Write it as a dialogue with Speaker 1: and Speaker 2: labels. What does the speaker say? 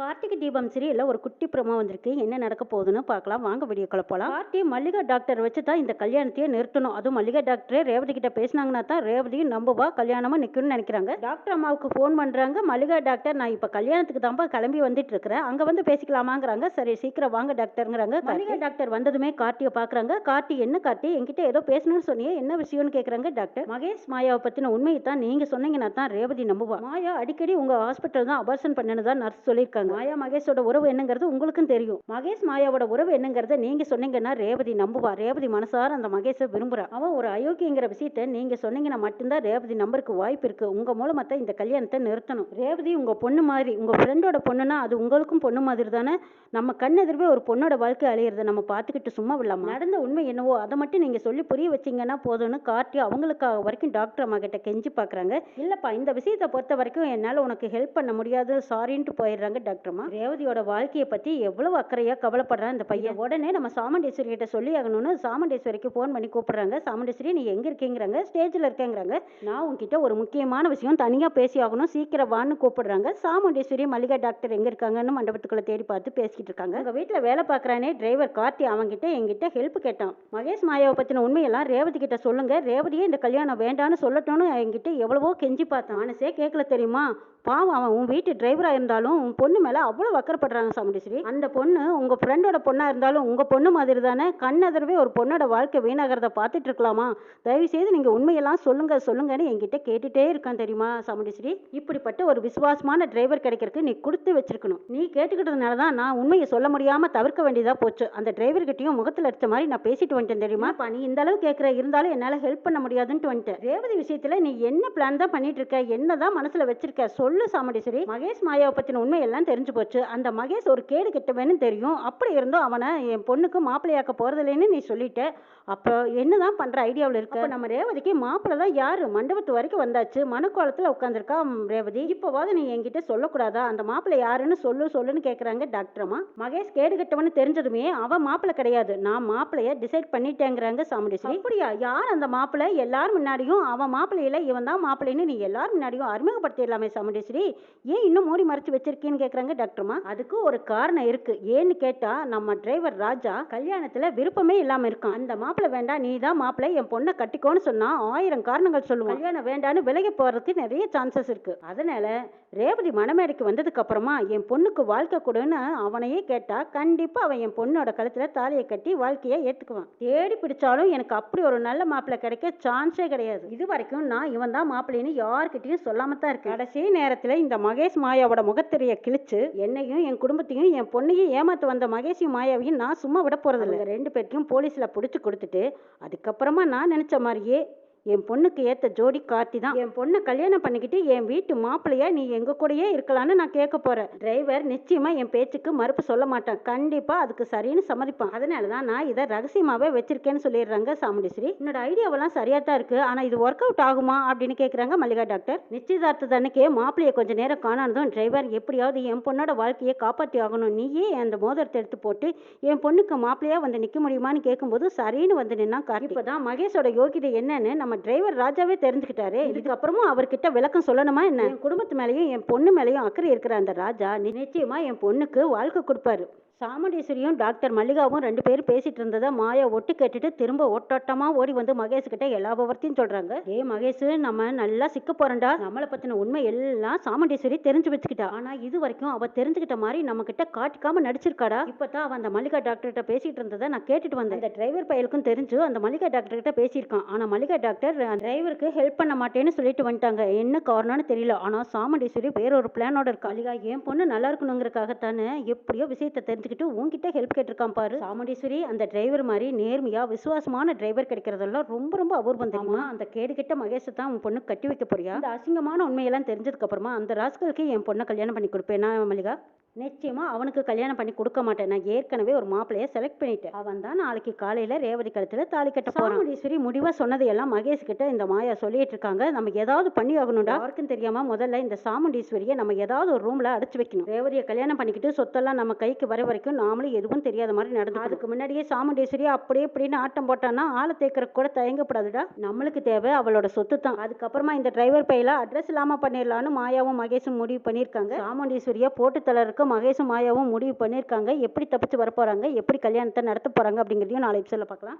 Speaker 1: கார்த்திகை தீபம் சீரியல்ல ஒரு குட்டி ப்ரோமோ வந்திருக்கு. என்ன நடக்க போகுதுன்னு பார்க்கலாம். வாங்க வீடியோக்குள்ள போலாம். கார்த்தி மல்லிகா டாக்டர் வச்சு தான் இந்த கல்யாணத்தையே நிறுத்தணும். அதுவும் மல்லிகா டாக்டரே ரேவதி கிட்ட பேசினாங்கன்னா தான் ரேவதியும் நம்புவா கல்யாணமா நிக்கணும்னு நினைக்கிறாங்க. டாக்டர் அம்மாவுக்கு ஃபோன் பண்றாங்க. மல்லிகா டாக்டர் நான் இப்ப கல்யாணத்துக்கு தான்ப்பா கிளம்பி வந்துட்டு இருக்கிறேன். அங்க வந்து பேசிக்கலாமாங்கிறாங்க. சரி சீக்கிரம் வாங்க டாக்டருங்கிறாங்க. மல்லிகா டாக்டர் வந்ததுமே கார்த்தியை பாக்குறாங்க. கார்த்தி என்ன கார்த்தி? என்கிட்ட ஏதோ பேசணும்னு சொன்னியே. என்ன விஷயம்னு கேக்குறாங்க டாக்டர்? மகேஷ் மாயாவை பத்தின உண்மையை தான் நீங்க சொன்னீங்கன்னா தான் ரேவதி நம்புவா. மாயா அடிக்கடி உங்க ஹாஸ்பிட்டல் தான் அபார்ஷன் பண்ணனதா நர்ஸ் சொல்லியிருக்காங்க. மாயா மகேஷோட உறவு என்னங்கிறது உங்களுக்கும் தெரியும். மகேஷ் மாயாவோட உறவு என்னங்கிறத நீங்க சொன்னீங்கன்னா ரேவதி நம்புவா. ரேவதி மனசார அந்த மகேஷை விரும்புறா. அவன் ஒரு அயோக்கியங்கிற விஷயத்த நீங்க சொன்னீங்கன்னா மட்டும்தான் ரேவதி நம்பருக்கு வாய்ப்பு இருக்கு. உங்க மூலமா தான் இந்த கல்யாணத்தை நிறுத்தணும். ரேவதி உங்க பொண்ணு மாதிரி உங்க ஃப்ரெண்டோட பொண்ணுனா அது உங்களுக்கும் பொண்ணு மாதிரி தானே? நம்ம கண்ணெதிர்வே ஒரு பொண்ணோட வாழ்க்கை அழியிறத நம்ம பார்த்துக்கிட்டு சும்மா விடலாமா? நடந்த உண்மை என்னவோ அதை மட்டும் நீங்க சொல்லி புரிய வச்சீங்கன்னா போதும்னு காட்டி அவங்களுக்காக வரைக்கும் டாக்டர் அம்மா கிட்ட கெஞ்சி பாக்குறாங்க இல்லப்பா இந்த விஷயத்தை பொறுத்த வரைக்கும் என்னால உனக்கு ஹெல்ப் பண்ண முடியாது. சாரின்ட்டு போயிடுறாங்க டாக்டர் அம்மா ரேவதியோட வாழ்க்கையை பத்தி எவ்வளவு அக்கறையா கவலைப்படுறான் இந்த பையன்? உடனே நம்ம சாமுண்டேஸ்வரி கிட்ட சொல்லி ஆகணும்னு சாமுண்டேஸ்வரிக்கு ஃபோன் பண்ணி கூப்பிடுறாங்க. சாமுண்டேஸ்வரி நீ எங்க இருக்கீங்கிறாங்க? ஸ்டேஜ்ல இருக்கேங்கிறாங்க. நான் உன்கிட்ட ஒரு முக்கியமான விஷயம் தனியா பேசி ஆகணும். சீக்கிரம் வான்னு கூப்பிடுறாங்க. சாமுண்டேஸ்வரி மல்லிகா டாக்டர் எங்க இருக்காங்கன்னு மண்டபத்துக்குள்ள தேடி பார்த்து பேசிக்கிட்டு இருக்காங்க. உங்க வீட்டுல வேலை பார்க்கறானே டிரைவர் கார்த்தி அவன்கிட்ட என்கிட்ட ஹெல்ப் கேட்டான். மகேஷ் மாயாவை பத்தின உண்மையெல்லாம் ரேவதி கிட்ட சொல்லுங்க. ரேவதியே இந்த கல்யாணம் வேண்டான்னு சொல்லட்டும்னு என்கிட்ட எவ்வளவோ கெஞ்சி பார்த்தான். மனசே கேட்கல தெரியுமா? பாவம் அவன் உன் வீட்டு டிரைவரா இருந்தாலும் உன் பொண்ணு மேல அவ்வளவு வக்கரப்படுறாங்க சாமுண்டேஸ்வரி. அந்த பொண்ணு உங்க ஃப்ரெண்டோட பொண்ணா இருந்தாலும் உங்க பொண்ணு மாதிரி தானே கண்ணெதிரவே ஒரு பொண்ணோட வாழ்க்கை வீணாகிறத பார்த்துட்டு இருக்கலாமா? தயவு செய்து நீங்க உண்மையெல்லாம் சொல்லுங்க சொல்லுங்கன்னு என்கிட்ட கேட்டுட்டே இருக்கான் தெரியுமா சாமுண்டேஸ்வரி? இப்படிப்பட்ட ஒரு விசுவாசமான டிரைவர் கிடைக்கிறதுக்கு நீ கொடுத்து வச்சிருக்கணும். நீ கேட்டுக்கிட்டதுனால தான் நான் உண்மையை சொல்ல முடியாம தவிர்க்க வேண்டியதா போச்சு. அந்த டிரைவர் முகத்தில் முகத்துல அடிச்ச மாதிரி நான் பேசிட்டு வந்துட்டேன் தெரியுமா? நீ இந்த அளவு கேட்குற இருந்தாலும் என்னால ஹெல்ப் பண்ண முடியாதுன்ட்டு வந்துட்டேன். ரேவதி விஷயத்துல நீ என்ன பிளான் தான் பண்ணிட்டு இருக்க என்னதான் மனசுல வச்சிருக்க சொல்லு சாமுண்டேஸ்வரி. மகேஷ் மாயாவை பத்தின உண்மை எல்லாம் தெரிஞ்சு போச்சு. அந்த மகேஷ் ஒரு கேடு கெட்டவன்னு தெரியும். அப்படி இருந்தும் அவனை என் பொண்ணுக்கு மாப்பிள்ளையாக்க போறதில்லைன்னு நீ சொல்லிட்ட. அப்போ என்னதான் பண்ற ஐடியாவில் இருக்க? நம்ம ரேவதிக்கு மாப்பிள்ளை தான் யார்? மண்டபத்து வரைக்கும் வந்தாச்சு. மனக்கோலத்தில் உட்காந்துருக்கா ரேவதி? இப்போவாது நீ என்கிட்ட சொல்லக்கூடாதா? அந்த மாப்பிள்ளை யாருன்னு சொல்லு சொல்லுன்னு கேட்குறாங்க டாக்டர் அம்மா. மகேஷ் கேடு கெட்டவன்னு தெரிஞ்சதுமே அவன் மாப்பிள்ளை கிடையாது. நான் மாப்பிள்ளைய டிசைட் பண்ணிட்டேங்கிறாங்க சாமுண்டேஸ்வரி. அப்படியா? யார் அந்த மாப்பிள்ளை? எல்லாரும் முன்னாடியும் அவன் மாப்பிள்ளையில இவன் தான் மாப்பிள்ளைன்னு நீ எல்லாரும் முன்னாடியும் அறிமுகப்படுத்திடலாமே சாமுண்டேஸ்வரி. ஏன் இன்னும் மூடி மறைச்சு வச்சிருக்கேன்னு கேக்குறாங்க டாக்டர்மா. அதுக்கு ஒரு காரணம் இருக்கு. ஏன்னு கேட்டா நம்ம டிரைவர் ராஜா கல்யாணத்துல விருப்பமே இல்லாம இருக்கான். அந்த மாப்பிள்ள வேண்டாம் நீ தான் மாப்பிள்ள என் பொண்ணை கட்டிக்கோன்னு சொன்னா ஆயிரம் காரணங்கள் சொல்லுவான். கல்யாணம் வேண்டான்னு விலகி போறதுக்கு நிறைய சான்சஸ் இருக்கு. அதனால ரேவதி மணமேடைக்கு வந்ததுக்கு அப்புறமா என் பொண்ணுக்கு வாழ்க்கை கொடுன்னு அவனையே கேட்டா கண்டிப்பா அவன் என் பொண்ணோட கழுத்துல தாலியை கட்டி வாழ்க்கையை ஏத்துக்குவான். தேடி பிடிச்சாலும் எனக்கு அப்படி ஒரு நல்ல மாப்பிள்ளை கிடைக்க சான்ஸே கிடையாது. இது வரைக்கும் நான் இவன் தான் மாப்பிள்ளைன்னு யார்கிட்டயும் சொல்லாம தான் இருக்கேன். கடைசி நேரத்துல இந்த மகேஷ் மாயாவோட முகத்திரைய கிழிச்சு என்னையும் என் குடும்பத்தையும் என் பொண்ணையும் ஏமாத்து வந்த மகேஷையும் மாயாவையும் நான் சும்மா விட போகிறதில்ல ரெண்டு பேருக்கும் போலீஸ்ல புடிச்சு கொடுத்துட்டு அதுக்கப்புறமா நான் நினைச்ச மாதிரியே என் பொண்ணுக்கு ஏத்த ஜோடி கார்த்தி தான். என் பொண்ணை கல்யாணம் பண்ணிக்கிட்டு என் வீட்டு மாப்பிள்ளையா நீ எங்க கூடயே இருக்கலாம்னு நான் கேட்க போறேன். டிரைவர் நிச்சயமா என் பேச்சுக்கு மறுப்பு சொல்ல மாட்டான். கண்டிப்பா அதுக்கு சரின்னு சம்மதிப்பான். அதனால தான் நான் இதை ரகசியமாவே வச்சிருக்கேன்னு சொல்லிடுறாங்க சாமுண்டேஸ்வரி. என்னோட ஐடியாவெல்லாம் சரியா தான் இருக்கு. ஆனா இது ஒர்க் அவுட் ஆகுமா அப்படின்னு கேக்குறாங்க மல்லிகா டாக்டர் நிச்சயதார்த்த அன்னைக்கே மாப்பிள்ளைய கொஞ்ச நேரம் காணானதும் டிரைவர் எப்படியாவது என் பொண்ணோட வாழ்க்கையை காப்பாற்றி ஆகணும். நீயே அந்த மோதிரத்தை எடுத்து போட்டு என் பொண்ணுக்கு மாப்பிள்ளையா வந்து நிக்க முடியுமான்னு கேட்கும்போது சரின்னு வந்து நின்னா கார்த்தி. இப்பதான் மகேஷோட யோகிதை என்னன்னு நம்ம டிரைவர் ராஜாவே தெரிஞ்சுக்கிட்டாரு. இதுக்கப்புறமும் அவர்கிட்ட விளக்கம் சொல்லணுமா என்ன? என் குடும்பத்து மேலேயும் என் பொண்ணு மேலேயும் அக்கறை இருக்கிற அந்த ராஜா நிச்சயமா என் பொண்ணுக்கு வாழ்க்கை கொடுப்பாரு. சாமுண்டீஸ்வரியும் டாக்டர் மல்லிகாவும் ரெண்டு பேரும் பேசிட்டு இருந்ததை மாயா ஒட்டு கேட்டுட்டு திரும்ப ஓட்டோட்டமா ஓடி வந்து மகேஷ் கிட்ட எல்லா விவரத்தையும் சொல்றாங்க. ஏ மகேஷ் நம்ம நல்லா சிக்க போறண்டா நம்மளை பத்தின உண்மை எல்லாம் சாமுண்டீஸ்வரி தெரிஞ்சு வச்சுக்கிட்டா. ஆனா இது வரைக்கும் அவ தெரிஞ்சுக்கிட்ட மாதிரி நம்ம கிட்ட காட்டிக்காம நடிச்சிருக்காடா? இப்பதான் அவன் அந்த மல்லிகா டாக்டர் கிட்ட பேசிட்டு இருந்ததை நான் கேட்டுட்டு வந்தேன். அந்த டிரைவர் பயலுக்கும் தெரிஞ்சு அந்த மல்லிகா டாக்டர் கிட்ட பேசியிருக்கான். ஆனா மல்லிகா டாக்டர் டிரைவருக்கு ஹெல்ப் பண்ண மாட்டேன்னு சொல்லிட்டு வந்துட்டாங்க. என்ன காரணம்னு தெரியல. ஆனா சாமுண்டீஸ்வரி வேற ஒரு பிளானோட இருக்கா. மல்லிகா என் பொண்ணு நல்லா இருக்கணுங்கிறதுக்காகத்தானே எப்படியோ விஷயத்தை தெரிஞ்சுக்கிட்டு உன்கிட்ட ஹெல்ப் கேட்டிருக்கான் பாரு. சாமுண்டீஸ்வரி அந்த டிரைவர் மாதிரி நேர்மையா விசுவாசமான டிரைவர் கிடைக்கிறதெல்லாம் ரொம்ப ரொம்ப அபூர்வம் தெரியுமா? அந்த கேடுகிட்ட மகேஷை தான் உன் பொண்ணு கட்டி வைக்க போறியா? அந்த அசிங்கமான உண்மையெல்லாம் தெரிஞ்சதுக்கு அப்புறமா அந்த ராஸ்கலுக்கு என் பொண்ணை கல்யாணம் பண்ணி கொடுப்பேனா மல்லிகா? நிச்சயமா அவனுக்கு கல்யாணம் பண்ணி கொடுக்க மாட்டேன். நான் ஏற்கனவே ஒரு மாப்பிள்ளைய செலக்ட் பண்ணிட்டேன். அவன் தான் நாளைக்கு காலையில ரேவதி கழுத்துல தாலி கட்ட போறான். சாமுண்டீஸ்வரி முடிவா சொன்னதையெல்லாம் மகேஷ் கிட்ட இந்த மாயா சொல்லிட்டு இருக்காங்க. நம்ம ஏதாவது பண்ணி ஆகணும்டா. அவருக்கும் தெரியாம முதல்ல இந்த சாமுண்டீஸ்வரியை நம்ம ஏதாவது ஒரு ரூம்ல அடைச்சு வைக்கணும். ரேவதியை கல்யாணம் பண்ணிக்கிட்டு சொத்தெல்லாம் நம்ம கைக்கு வர வரைக்கும் நாமளும் எதுவும் தெரியாத மாதிரி நடந்து அதுக்கு முன்னாடியே சாமுண்டீஸ்வரி அப்படியே இப்படின்னு ஆட்டம் போட்டான்னா ஆளை தேக்கிற கூட தயங்கப்படாதுடா. நம்மளுக்கு தேவை அவளோட சொத்து தான். அதுக்கப்புறமா இந்த டிரைவர் பையில அட்ரஸ் இல்லாம பண்ணிடலாம்னு மாயாவும் மகேஷும் முடிவு பண்ணியிருக்காங்க. சாமுண்டீஸ்வரியை போட்டு தளர்க்க இருக்க மகேஷும் மாயாவும் முடிவு பண்ணியிருக்காங்க. எப்படி தப்பிச்சு வர போகிறாங்க எப்படி கல்யாணத்தை நடத்த போகிறாங்க அப்படிங்கிறதையும் நாளை எபிசோடில் பார்க்கலாம்.